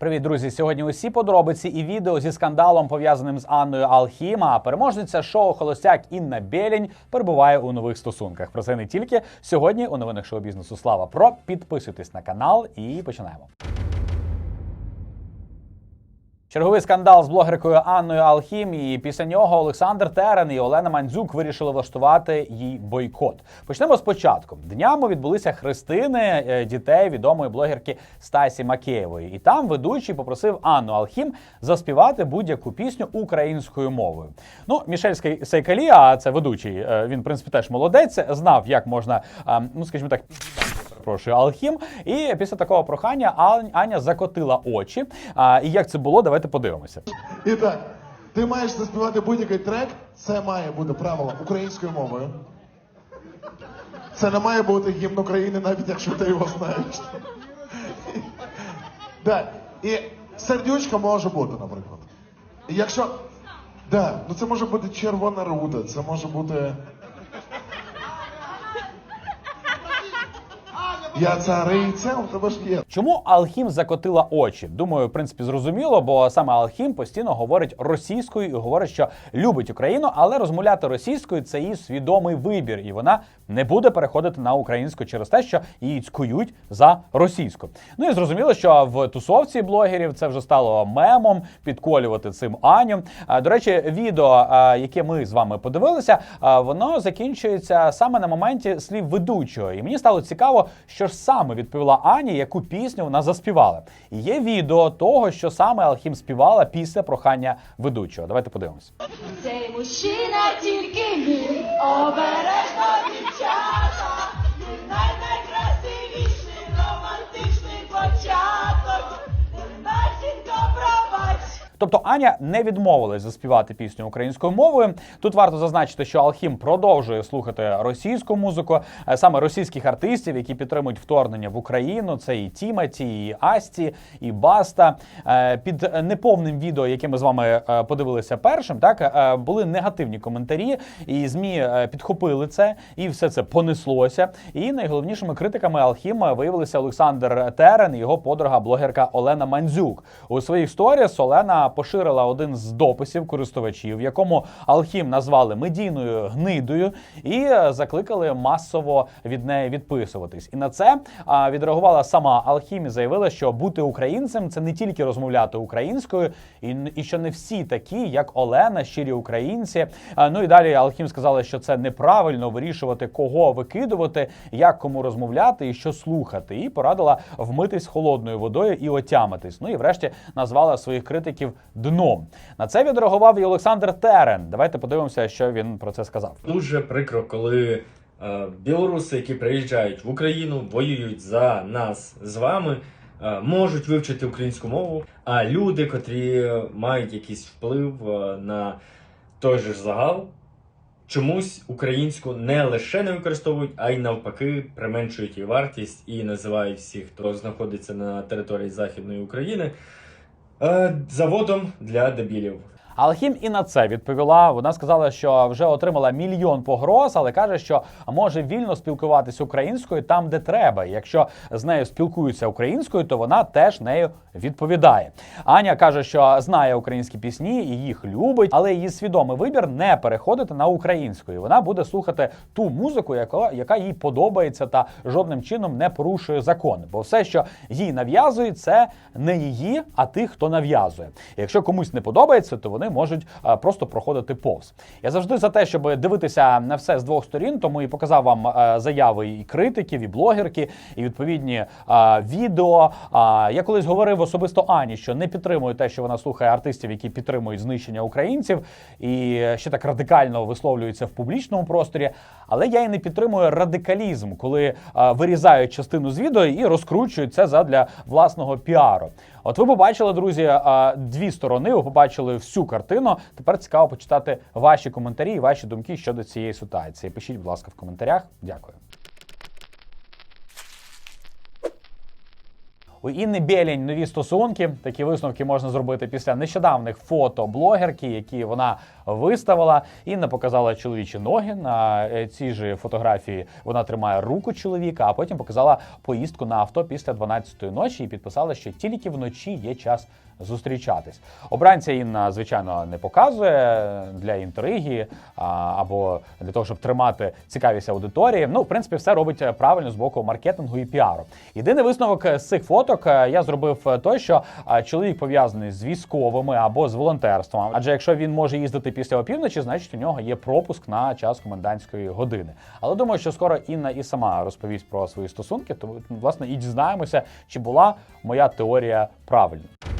Привіт, друзі! Сьогодні усі подробиці і відео зі скандалом пов'язаним з Анною Алхіма. Переможниця шоу Холостяк Інна Белінь перебуває у нових стосунках. Про це не тільки сьогодні у новинах шоу бізнесу. Слава про підписуйтесь на канал і починаємо. Черговий скандал з блогеркою Анною Алхім, і після нього Олександр Терен і Олена Мандзюк вирішили влаштувати їй бойкот. Почнемо спочатку. Днями відбулися хрестини е, дітей відомої блогерки Стасі Макеєвої. І там ведучий попросив Анну Алхім заспівати будь-яку пісню українською мовою. Ну, Мішель Сайкалі, а це ведучий, е, він в принципі теж молодець, знав, як можна, ну скажімо так. Перепрошую, Алхім. І після такого прохання Аня закотила очі. А, і як це було, давайте подивимося. І так, ти маєш заспівати будь-який трек, це має бути правило українською мовою. Це не має бути гімн України, навіть якщо ти його знаєш. Да. І сердючка може бути, наприклад. Якщо. Да, ну це може бути червона руда, це може бути. Я цариця, у тебе. Чому Алхім закотила очі? Думаю, в принципі, зрозуміло, бо саме Алхім постійно говорить російською і говорить, що любить Україну, але розмовляти російською це її свідомий вибір, і вона не буде переходити на українську через те, що її цькують за російську. Ну і зрозуміло, що в тусовці блогерів це вже стало мемом підколювати цим Аню. До речі, відео, яке ми з вами подивилися, воно закінчується саме на моменті слів ведучого. І мені стало цікаво, що ж саме відповіла Ані, яку пісню вона заспівала. І є відео того, що саме Алхім співала після прохання ведучого. Давайте подивимось. Цей мужчина тільки мій, обережно дівчата, Тобто Аня не відмовилась заспівати пісню українською мовою. Тут варто зазначити, що Алхім продовжує слухати російську музику, е, саме російських артистів, які підтримують вторгнення в Україну. Це і Тіматі, і Асті, і Баста. Е, Під неповним відео, яке ми з вами е, подивилися першим, так були негативні коментарі, і змі підхопили це, і все це понеслося. І найголовнішими критиками Алхіма виявилися Олександр Терен і його подруга блогерка Олена Мандзюк. У своїх сторіс Олена поширила один з дописів користувачів, в якому Алхім назвали медійною гнидою і е, закликали масово від неї відписуватись. І на це відреагувала сама Алхім і заявила, що бути українцем це не тільки розмовляти українською, і, і що не всі такі, як Олена, щирі українці. Ну і далі Алхім сказала, що це неправильно вирішувати, кого викидувати, як кому розмовляти і що слухати. І порадила вмитись холодною водою і отямитись. Ну і врешті назвала своїх критиків дном. На це відреагував і Олександр Терен. Давайте подивимося, що він про це сказав. Дуже прикро, коли е, білоруси, які приїжджають в Україну, воюють за нас з вами, е, можуть вивчити українську мову. А люди, котрі мають якийсь вплив е, на той же загал, чомусь українську не лише не використовують, а й навпаки применшують її вартість і називають всіх, хто знаходиться на території Західної України, е, заводом для дебілів. Алхім і на це відповіла. Вона сказала, що вже отримала мільйон погроз, але каже, що може вільно спілкуватися українською там, де треба. Якщо з нею спілкуються українською, то вона теж нею відповідає. Аня каже, що знає українські пісні і їх любить, але її свідомий вибір не переходити на українську. І Вона буде слухати ту музику, яка, яка їй подобається, та жодним чином не порушує закон. Бо все, що їй нав'язують, це не її, а тих, хто нав'язує. Якщо комусь не подобається, то вони можуть просто проходити повз. Я завжди за те, щоб дивитися на все з двох сторін, тому і показав вам заяви і критиків, і блогерки, і відповідні відео. Я колись говорив особисто Ані, що не підтримую те, що вона слухає артистів, які підтримують знищення українців, і ще так радикально висловлюються в публічному просторі. Але я і не підтримую радикалізм, коли вирізають частину з відео і розкручують це задля власного піару. От ви побачили, друзі, дві сторони. Ви побачили всю картину. Тепер цікаво почитати ваші коментарі і ваші думки щодо цієї ситуації. Пишіть, будь ласка, в коментарях. Дякую. У Інни Білень нові стосунки. Такі висновки можна зробити після нещодавних фото блогерки, які вона виставила. Інна показала чоловічі ноги. На е, цій ж фотографії вона тримає руку чоловіка, а потім показала поїздку на авто після 12-ї ночі і підписала, що тільки вночі є час зустрічатись. Обранця Інна, звичайно, не показує для інтриги або для того, щоб тримати цікавість аудиторії. Ну, в принципі, все робить е, правильно з боку маркетингу і піару. Єдиний висновок е, з цих фоток е, я зробив той, що чоловік пов'язаний з військовими або з волонтерством. Адже якщо він може їздити після опівночі, значить у нього є пропуск на час комендантської години. Але думаю, що скоро Інна і сама розповість про свої стосунки, тому власне і дізнаємося, чи була моя теорія правильною.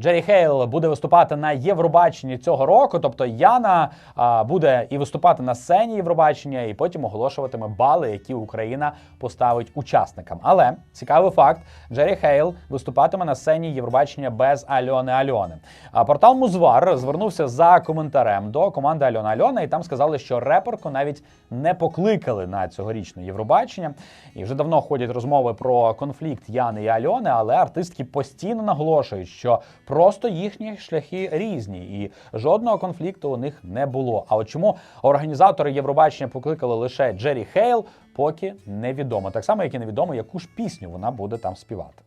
Джері Хейл буде виступати на Євробаченні цього року. Тобто Яна а, буде і виступати на сцені Євробачення, і потім оголошуватиме бали, які Україна поставить учасникам. Але цікавий факт: Джері Хейл виступатиме на сцені Євробачення без Альони Альони. А портал Музвар звернувся за коментарем до команди Альона Альона, і там сказали, що реперку навіть не покликали на цьогорічне Євробачення. І вже давно ходять розмови про конфлікт Яни і Альони, але артистки постійно наголошують, що просто їхні шляхи різні, і жодного конфлікту у них не було. А от чому організатори Євробачення покликали лише Джері Хейл, поки невідомо. Так само, як і невідомо, яку ж пісню вона буде там співати.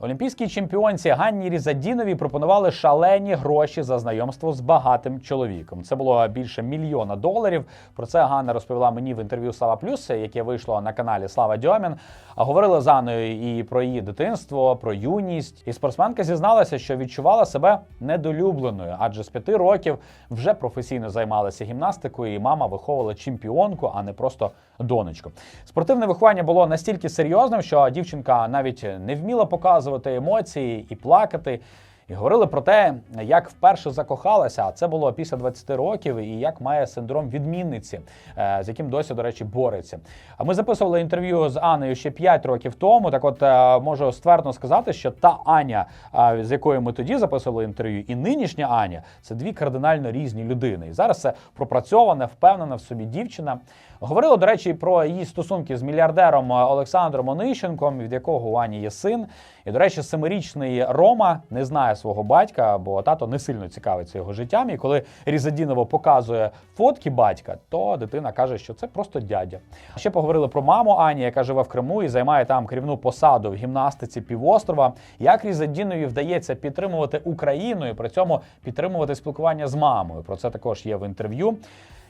Олімпійській чемпіонці Ганні Різадіновій пропонували шалені гроші за знайомство з багатим чоловіком. Це було більше мільйона доларів. Про це Ганна розповіла мені в інтерв'ю Слава Плюс, яке вийшло на каналі Слава Дьомін. А говорили з Анною і про її дитинство, про юність. І спортсменка зізналася, що відчувала себе недолюбленою, адже з п'яти років вже професійно займалася гімнастикою, і мама виховувала чемпіонку, а не просто донечку. Спортивне виховання було настільки серйозним, що дівчинка навіть не вміла показувати емоції і плакати. І говорили про те, як вперше закохалася, а це було після 20 років, і як має синдром відмінниці, е, з яким досі, до речі, бореться. А ми записували інтерв'ю з Анею ще 5 років тому. Так, от е, можу ствердно сказати, що та Аня, е, з якою ми тоді записували інтерв'ю, і нинішня Аня це дві кардинально різні людини. І зараз це пропрацьована, впевнена в собі дівчина. Говорили, до речі, про її стосунки з мільярдером Олександром Онищенком, від якого у Ані є син. І, до речі, семирічний Рома не знає свого батька, бо тато не сильно цікавиться його життям. І коли Різадіново показує фотки батька, то дитина каже, що це просто дядя. Ще поговорили про маму Ані, яка живе в Криму і займає там керівну посаду в гімнастиці півострова. Як Різадінові вдається підтримувати Україну і при цьому підтримувати спілкування з мамою. Про це також є в інтерв'ю.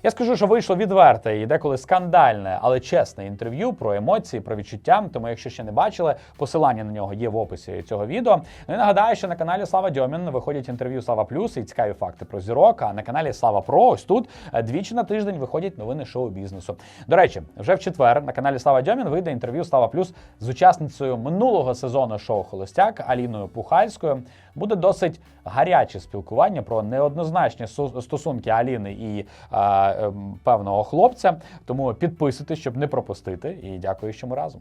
Я скажу, що вийшло відверте і деколи скандальне, але чесне інтерв'ю про емоції, про відчуття. Тому, якщо ще не бачили, посилання на нього є в описі цього відео. Ну і нагадаю, що на каналі Слава Дьомін виходять інтерв'ю Слава Плюс і цікаві факти про зірок. А на каналі Слава Про ось тут е, двічі на тиждень виходять новини шоу-бізнесу. До речі, вже в четвер на каналі Слава Дьомін вийде інтерв'ю Слава Плюс з учасницею минулого сезону шоу Холостяк Аліною Пухальською. Буде досить гаряче спілкування про неоднозначні стосунки Аліни і а, ем, певного хлопця. Тому підписуйтесь, щоб не пропустити. І дякую, що ми разом.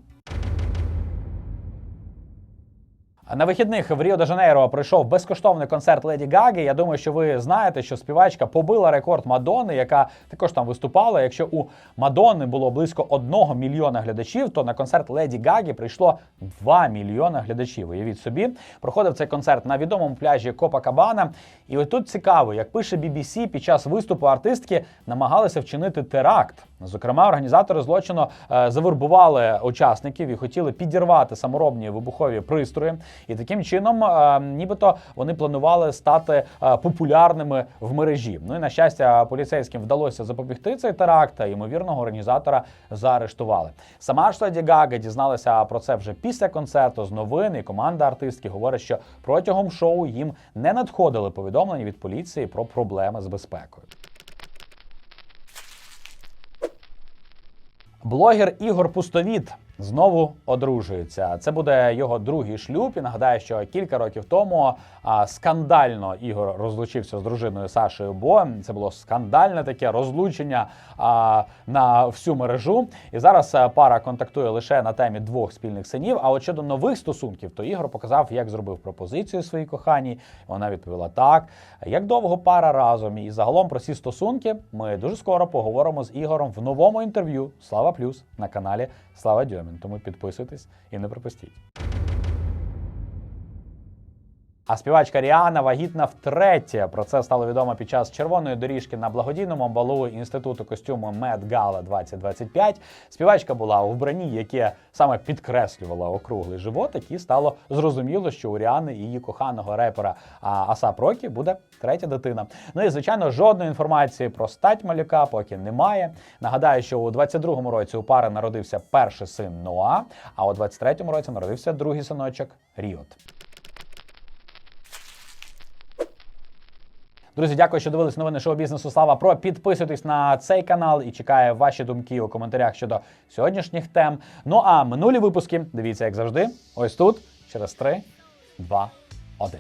На вихідних в Ріо де Жанейро пройшов безкоштовний концерт Леді Гаги. Я думаю, що ви знаєте, що співачка побила рекорд Мадонни, яка також там виступала. Якщо у Мадонни було близько одного мільйона глядачів, то на концерт Леді Гаги прийшло 2 мільйона глядачів. Уявіть собі, проходив цей концерт на відомому пляжі Копакабана. І от тут цікаво, як пише BBC, під час виступу артистки намагалися вчинити теракт. Зокрема, організатори злочину е, завербували учасників і хотіли підірвати саморобні вибухові пристрої. І таким чином, е, нібито вони планували стати е, популярними в мережі. Ну і на щастя, поліцейським вдалося запобігти цей теракт. Ймовірного організатора заарештували. Сама ж Леді Гага дізналася про це вже після концерту з новин. І команда артистки говорить, що протягом шоу їм не надходили повідомлення від поліції про проблеми з безпекою. Блогер Ігор Пустовіт Знову одружується. Це буде його другий шлюб. І нагадаю, що кілька років тому а, скандально Ігор розлучився з дружиною Сашею Бо. Це було скандальне таке розлучення а, на всю мережу. І зараз пара контактує лише на темі двох спільних синів. А от щодо нових стосунків, то Ігор показав, як зробив пропозицію своїй коханій. Вона відповіла так. Як довго пара разом, і загалом про ці стосунки ми дуже скоро поговоримо з Ігорем в новому інтерв'ю Слава Плюс на каналі Слава Дьомін. Тому підписуйтесь і не пропустіть. А співачка Ріана вагітна втретє. Про це стало відомо під час червоної доріжки на благодійному балу інституту костюму Met Gala 2025. Співачка була у вбранні, яке саме підкреслювало округлий животик, і стало зрозуміло, що у Ріани і її коханого репера Асап Рокі буде третя дитина. Ну і звичайно, жодної інформації про стать малюка поки немає. Нагадаю, що у 22-му році у пари народився перший син Ноа, а у 23-му році народився другий синочок Ріот. Друзі, дякую, що дивились новини шоу бізнесу. Слава Про. Підписуйтесь на цей канал і чекаю ваші думки у коментарях щодо сьогоднішніх тем. Ну а минулі випуски дивіться, як завжди, ось тут, через 3, 2, 1.